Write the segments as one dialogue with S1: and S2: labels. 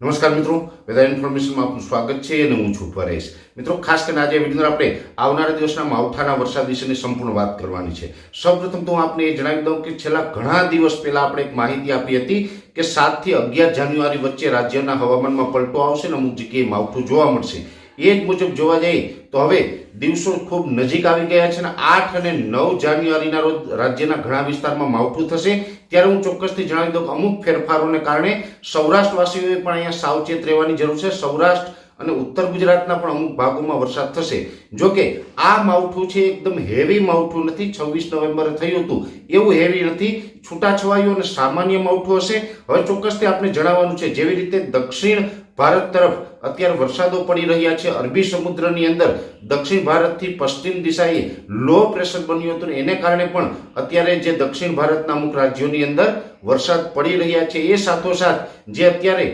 S1: નમસ્કાર મિત્રો, વેધર ઇન્ફોર્મેશનમાં આપનું સ્વાગત છે અને હું છું પરેશ. મિત્રો, ખાસ કરીને આજે વીડિયો આપણે આવનારા દિવસના માવઠાના વરસાદ વિશેની સંપૂર્ણ વાત કરવાની છે. સૌપ્રથમ તો હું આપને એ જણાવી દઉં કે છેલ્લા ઘણા દિવસ પહેલા આપણે એક માહિતી આપી હતી કે સાતથી અગિયાર જાન્યુઆરી વચ્ચે રાજ્યના હવામાનમાં પલટો આવશે ને અમુક જગ્યાએ માવઠું જોવા મળશે. એ જ મુજબ જોવા જઈએ તો હવે દિવસો ખૂબ નજીક આવી ગયા છે અને આઠ અને નવ જાન્યુઆરીના રોજ રાજ્યના ઘણા વિસ્તારમાં માવઠું થશે. ત્યારે હું ચોક્કસથી જણાવી દઉં કે અમુક ફેરફારોને કારણે સૌરાષ્ટ્રવાસીઓએ પણ અહીંયા સાવચેત રહેવાની જરૂર છે. સૌરાષ્ટ્ર અને ઉત્તર ગુજરાતના પણ અમુક ભાગોમાં વરસાદ થશે. જો કે આ માવઠું છે એકદમ હેવી માવઠું નથી. છવ્વીસ નવેમ્બરે થયું હતું. એવું હેવી નથી. છૂટાછવાયું અને સામાન્ય માવઠું હશે. હવે ચોક્કસથી આપણે જણાવવાનું છે, જેવી રીતે દક્ષિણ ભારત તરફ અત્યારે વરસાદો પડી રહ્યા છે. અરબી સમુદ્રની અંદર દક્ષિણ ભારતથી પશ્ચિમ દિશાએ લો પ્રેશર બન્યું હતું એને કારણે પણ અત્યારે જે દક્ષિણ ભારતના અમુક રાજ્યોની અંદર વરસાદ પડી રહ્યા છે એ સાથોસાથ જે અત્યારે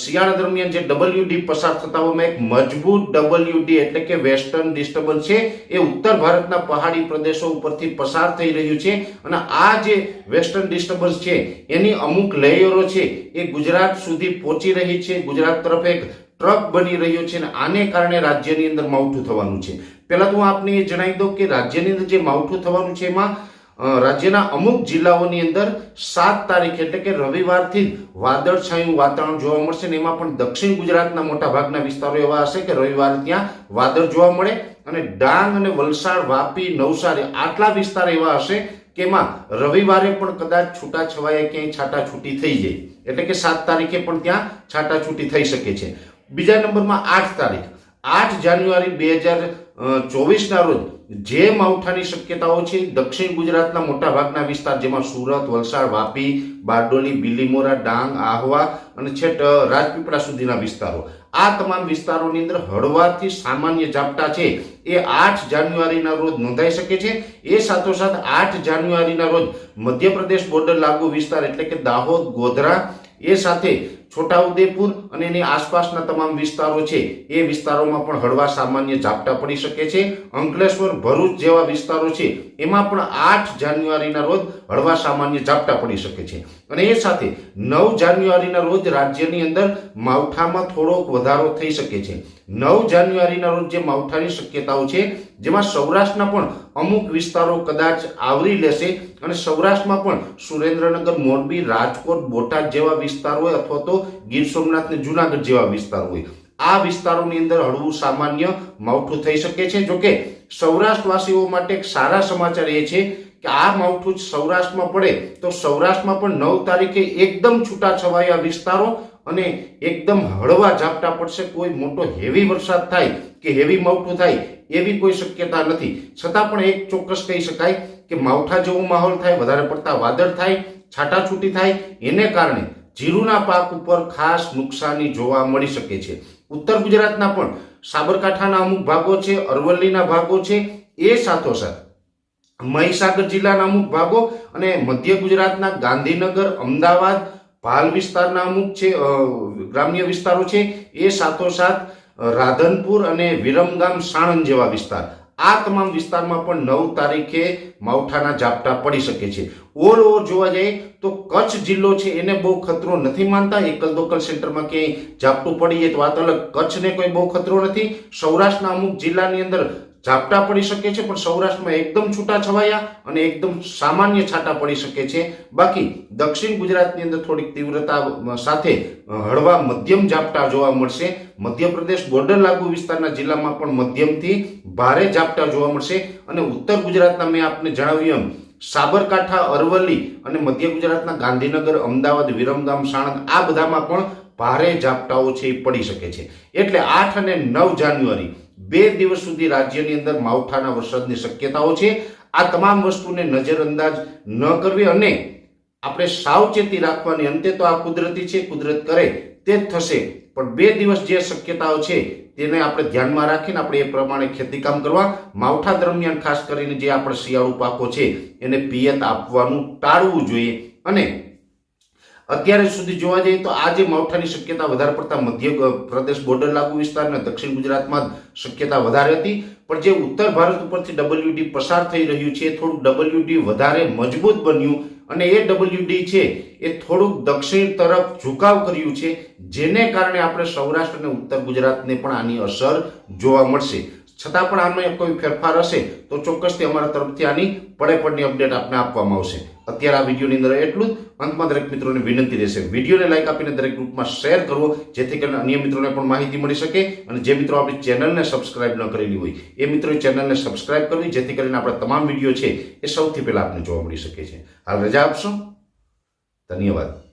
S1: શિયાળા દરમિયાન જે ડબલ્યુડી પસાર થતા હોય એક મજબૂત ડબલ્યુડી એટલે કે વેસ્ટર્ન ડિસ્ટર્બન્સ છે, એ ઉત્તર ભારતના પહાડી પ્રદેશો ઉપરથી પસાર થઈ રહ્યું છે. અને આ જે વેસ્ટર્ન ડિસ્ટર્બન્સ છે, એની અમુક લેયરો છે, એ ગુજરાત સુધી પહોંચી રહી છે. ગુજરાત તરફ એક ટ્રક બની રહ્યો છે અને આને કારણે રાજ્યની અંદર માવઠું થવાનું છે. પહેલાં તો હું આપને એ જણાવી દઉં કે રાજ્યની અંદર જે માવઠું થવાનું છે એમાં રાજ્યના અમુક જિલ્લાઓની અંદર સાત તારીખ એટલે કે રવિવારથી વાદળછાયું વાતાવરણ જોવા મળશે અને એમાં પણ દક્ષિણ ગુજરાતના મોટા ભાગના વિસ્તારો એવા હશે કે રવિવારે ત્યાં વાદળ જોવા મળે અને ડાંગ અને વલસાડ, વાપી, નવસારી આટલા વિસ્તાર એવા હશે એમાં રવિવારે પણ કદાચ છૂટા છવાયા ક્યાંય છાટા છૂટી થઈ જાય. એટલે કે સાત તારીખે પણ ત્યાં છાટા છૂટી થઈ શકે છે. બીજા નંબરમાં આઠ તારીખ. આઠ જાન્યુઆરી બે હજાર ચોવીસના રોજ જે માવઠાની શક્યતાઓ છે, દક્ષિણ ગુજરાતના મોટા ભાગના વિસ્તાર જેમાં સુરત, વલસાડ, વાપી, બારડોલી, બિલીમોરા, ડાંગ, આહવા અને છેટ રાજપીપળા સુધીના વિસ્તારો. આ તમામ વિસ્તારોની અંદર હળવાથી સામાન્ય ઝાપટા છે. એ આઠ જાન્યુઆરીના રોજ નોંધાઈ શકે છે. એ સાથોસાથ આઠ જાન્યુઆરીના રોજ મધ્યપ્રદેશ બોર્ડર લાગુ વિસ્તાર એટલે કે દાહોદ, ગોધરા એ સાથે છોટાઉદેપુર અને એની આસપાસના તમામ વિસ્તારો છે. એ વિસ્તારોમાં પણ હળવા સામાન્ય ઝાપટા પડી શકે છે. અંકલેશ્વર, ભરૂચ જેવા વિસ્તારો છે. એમાં પણ આઠ જાન્યુઆરીના રોજ હળવા સામાન્ય ઝાપટા પડી શકે છે. અને એ સાથે નવ જાન્યુઆરીના રોજ રાજ્યની અંદર માવઠામાં થોડોક વધારો થઈ શકે છે. નવ જાન્યુઆરીના રોજ જે માવઠાની શક્યતાઓ છે, જેમાં સૌરાષ્ટ્રના પણ અમુક વિસ્તારો કદાચ આવરી લેશે અને સૌરાષ્ટ્રમાં પણ સુરેન્દ્રનગર, મોરબી, રાજકોટ, બોટાદ જેવા વિસ્તાર હોય અથવા તો ગીર સોમનાથ ને જુનાગઢ જેવા વિસ્તાર હોય. આ વિસ્તારોની અંદર હળવું સામાન્ય માવઠું થઈ શકે છે. જોકે સૌરાષ્ટ્રવાસીઓ માટે એક સારા સમાચાર એ છે કે આ માવઠું સૌરાષ્ટ્રમાં પડે તો સૌરાષ્ટ્રમાં પણ નવ તારીખે એકદમ છૂટાછવાયા વિસ્તારો અને એકદમ હળવા ઝાપટા પડશે, કોઈ મોટો હેવી વરસાદ થાય કે હેવી માવઠું થાય એવી કોઈ શક્યતા નથી. છતાં પણ એક ચોક્કસ કહી શકાય કે માવઠા જેવો માહોલ થાય, વધારે પડતા વાદળ થાય, છાટાછૂટી થાય, એને કારણે જીરુના પાક ઉપર ખાસ નુકસાની જોવા મળી શકે છે. ઉત્તર ગુજરાતના પણ સાબરકાંઠાના અમુક ભાગો છે, અરવલ્લીના ભાગો છે, એ સાથોસાથ મહીસાગર જિલ્લાના અમુક ભાગો અને મધ્ય ગુજરાતના ગાંધીનગર, અમદાવાદ ભાલ વિસ્તારના અમુક છે ગ્રામ્ય વિસ્તારો છે, એ સાથોસાથ રાધનપુર અને વિરમગામ સાણંદ જેવા વિસ્તાર. આ તમામ વિસ્તારમાં પણ નવ તારીખે માવઠાના ઝાપટા પડી શકે છે. ઓલ ઓવર જોવા જઈએ તો કચ્છ જિલ્લો છે, એને બહુ ખતરો નથી માનતા. એકલ દોકલ સેન્ટરમાં ક્યાંય ઝાપટું પડી જાય તો વાત અલગ. કચ્છને કોઈ બહુ ખતરો નથી. સૌરાષ્ટ્રના અમુક જિલ્લાની અંદર ઝાપટા પડી શકે છે, પણ સૌરાષ્ટ્રમાં એકદમ છૂટા છવાયા અને એકદમ સામાન્ય છાંટા પડી શકે છે. બાકી દક્ષિણ ગુજરાતની અંદર થોડીક તીવ્રતા સાથે હળવા મધ્યમ ઝાપટા જોવા મળશે. મધ્યપ્રદેશ બોર્ડર લાગુ વિસ્તારના જિલ્લામાં પણ મધ્યમથી ભારે ઝાપટા જોવા મળશે. અને ઉત્તર ગુજરાતના મેં આપને જણાવ્યું એમ, સાબરકાંઠા, અરવલ્લી અને મધ્ય ગુજરાતના ગાંધીનગર, અમદાવાદ, વિરમગામ, સાણંદ, આ બધામાં પણ ભારે ઝાપટાઓ છે, એ પડી શકે છે. એટલે આઠ અને નવ જાન્યુઆરી બે દિવસ સુધી રાજ્યની અંદર માવઠાના વરસાદની શક્યતાઓ છે. આ તમામ વસ્તુને નજરઅંદાજ ન કરવી અને આપણે સાવચેતી રાખવાની અંતે તો આ કુદરતી છે, કુદરત કરે તે જ થશે. પણ બે દિવસ જે શક્યતાઓ છે તેને આપણે ધ્યાનમાં રાખીને આપણે એ પ્રમાણે ખેતીકામ કરવા, માવઠા દરમિયાન ખાસ કરીને જે આપણે શિયાળુ પાકો છે, એને પિયત આપવાનું ટાળવું જોઈએ અને અત્યારે સુધી જોવા જઈએ તો આજે માવઠાની શક્યતા વધારે પડતા મધ્ય પ્રદેશ બોર્ડર લાગુ વિસ્તાર અને દક્ષિણ ગુજરાતમાં શક્યતા વધારે હતી. પણ જે ઉત્તર ભારત ઉપરથી ડબલ્યુડી પસાર થઈ રહ્યું છે થોડું ડબલ્યુડી વધારે મજબૂત બન્યું અને એ ડબલ્યુ ડી છે, એ થોડુંક દક્ષિણ તરફ ઝુકાવ કર્યું છે, જેને કારણે આપણે સૌરાષ્ટ્ર અને ઉત્તર ગુજરાતને પણ આની અસર જોવા મળશે. છતાં પણ આમાં કોઈ ફેરફાર હશે તો ચોક્કસથી અમારા તરફથી આની પડે પડની અપડેટ આપને આપવામાં આવશે. અત્યારે આ વિડીયોની અંદર એટલું જ. અંતમાં દરેક મિત્રોને વિનંતી રહેશે. વિડીયોને લાઇક આપીને દરેક ગ્રુપમાં શેર કરવો, જેથી કરીને અન્ય મિત્રોને પણ માહિતી મળી શકે અને જે મિત્રો આપણી ચેનલને સબસ્ક્રાઇબ ન કરેલી હોય, એ મિત્રોએ ચેનલને સબસ્ક્રાઇબ કરવી, જેથી કરીને આપણા તમામ વીડિયો છે એ સૌથી પહેલાં આપને જોવા મળી શકે છે. હાલ રજા આપશો. ધન્યવાદ.